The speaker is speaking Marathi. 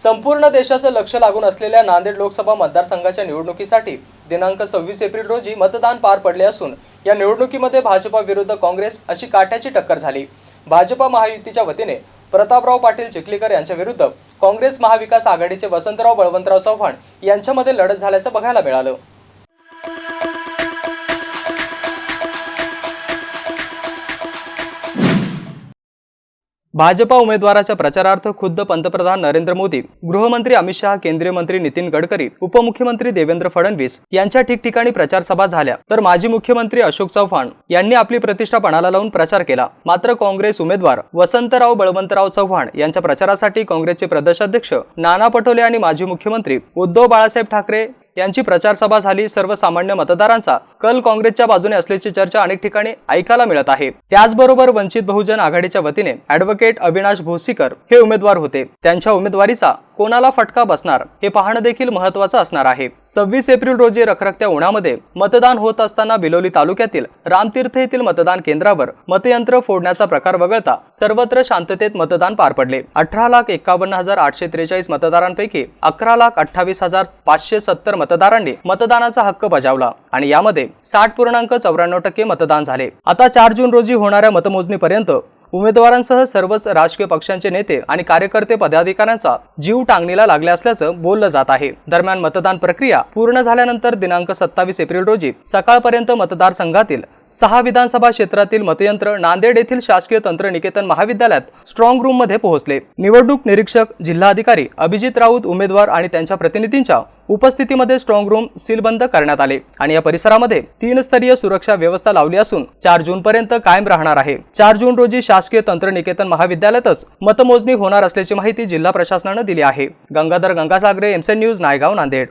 संपूर्ण देशाचं लक्ष लागून असलेल्या नांदेड लोकसभा मतदारसंघाच्या निवडणुकीसाठी दिनांक सव्वीस एप्रिल रोजी मतदान पार पडले असून या निवडणुकीमध्ये भाजपा विरुद्ध काँग्रेस अशी काट्याची टक्कर झाली. भाजपा महायुतीच्या वतीने प्रतापराव पाटील चिखलीकर यांच्या विरुद्ध काँग्रेस महाविकास आघाडीचे वसंतराव बळवंतराव चव्हाण यांच्यामध्ये लढत झाल्याचं बघायला मिळालं. भाजपा उमेदवाराच्या प्रचारार्थ खुद्द पंतप्रधान नरेंद्र मोदी गृहमंत्री अमित शहा केंद्रीय मंत्री नितीन गडकरी उपमुख्यमंत्री देवेंद्र फडणवीस यांच्या ठिकठिकाणी प्रचारसभा झाल्या. तर माजी मुख्यमंत्री अशोक चव्हाण यांनी आपली प्रतिष्ठा पणाला लावून प्रचार केला. मात्र काँग्रेस उमेदवार वसंतराव बळवंतराव चव्हाण यांच्या प्रचारासाठी काँग्रेसचे प्रदेशाध्यक्ष नाना पटोले आणि माजी मुख्यमंत्री उद्धव बाळासाहेब ठाकरे यांची प्रचारसभा झाली सर्वसामान्य मतदारांचा. कल काँग्रेसच्या बाजूने असल्याची चर्चा अनेक ठिकाणी ऐकायला मिळत आहे. त्याचबरोबर वंचित बहुजन आघाडीच्या वतीने ऍडव्होकेट अविनाश भोसीकर हे उमेदवार होते. त्यांच्या उमेदवारीचा कोणाला फटका बसणार हे पाहणं देखील महत्वाचं असणार आहे. सव्वीस एप्रिल रोजी रखरखत्या उन्हामध्ये मतदान होत असताना बिलोली तालुक्यातील रामतीर्थ येथील मतदान केंद्रावर मतयंत्र फोडण्याचा प्रकार वगळता सर्वत्र शांततेत मतदान पार पडले. अठरा लाख एकावन्न हजार आठशे त्रेचाळीस मतदारांपैकी अकरा लाख अठ्ठावीस हजार पाचशे सत्तर मतदारांनी मतदानाचा हक्क बजावला आणि यामध्ये साठ पूर्णांक चौऱ्याण्णव टक्के मतदान झाले. आता चार जून रोजी होणाऱ्या मतमोजणीपर्यंत उमेदवारांसह सर्वच राजकीय पक्षांचे नेते आणि कार्यकर्ते पदाधिकाऱ्यांचा जीव टांगणीला लागले असल्याचं बोललं जात आहे. दरम्यान मतदान प्रक्रिया पूर्ण झाल्यानंतर दिनांक सत्तावीस एप्रिल रोजी सकाळपर्यंत मतदारसंघातील सहा विधानसभा क्षेत्रातील मतयंत्र नांदेड येथील शासकीय तंत्रनिकेतन महाविद्यालयात स्ट्रॉंग रूममध्ये पोहोचले. निवडणूक निरीक्षक जिल्हाधिकारी अभिजित राऊत उमेदवार आणि त्यांच्या प्रतिनिधींच्या उपस्थितीमध्ये स्ट्रॉंग रूम सीलबंद करण्यात आले आणि या परिसरामध्ये तीन स्तरीय सुरक्षा व्यवस्था लावली असून चार जून पर्यंत कायम राहणार आहे. चार जून रोजी शासकीय तंत्रनिकेतन महाविद्यालयातच मतमोजणी होणार असल्याची माहिती जिल्हा प्रशासनानं दिली आहे. गंगाधर गंगासागरे एमसेन न्यूज नायगाव नांदेड.